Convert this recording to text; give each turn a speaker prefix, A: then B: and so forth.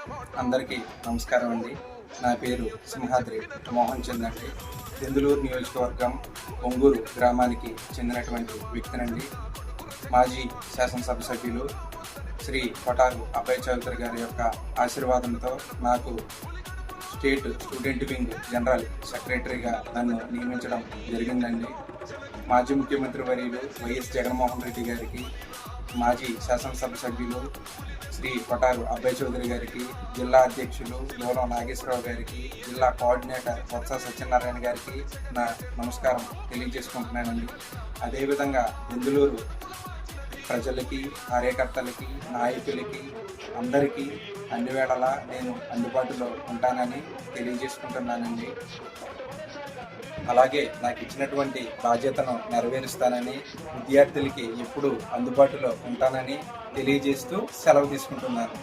A: అందరికీ నమస్కారం అండి. నా పేరు సింహాద్రి మోహన్ చంద్ అండి. దెందులూరు నియోజకవర్గం ఒంగూరు గ్రామానికి చెందినటువంటి వ్యక్తినండి. మాజీ శాసనసభ సభ్యులు శ్రీ కొటారు అభయ్ చౌదరి గారి యొక్క ఆశీర్వాదంతో నాకు స్టేట్ స్టూడెంట్ వింగ్ జనరల్ సెక్రటరీగా నన్ను నియమించడం జరిగిందండి. మాజీ ముఖ్యమంత్రి వర్యులు వైఎస్ జగన్మోహన్ రెడ్డి గారికి మాజీ శాసనసభ సభ్యులు శ్రీ కొటారు అబ్బాయి చౌదరి గారికి జిల్లా అధ్యక్షులు దూరం నాగేశ్వరరావు గారికి జిల్లా కోఆర్డినేటర్ బొత్స సత్యనారాయణ గారికి నా నమస్కారం తెలియజేసుకుంటున్నానండి. అదేవిధంగా బెందులూరు ప్రజలకి కార్యకర్తలకి నాయకులకి అందరికీ అన్ని వేళలా నేను అందుబాటులో ఉంటానని తెలియజేసుకుంటున్నానండి. అలాగే నాకు ఇచ్చినటువంటి బాధ్యతను నెరవేరుస్తానని విద్యార్థులకి ఎప్పుడు అందుబాటులో ఉంటానని తెలియజేస్తూ సెలవు తీసుకుంటున్నాను.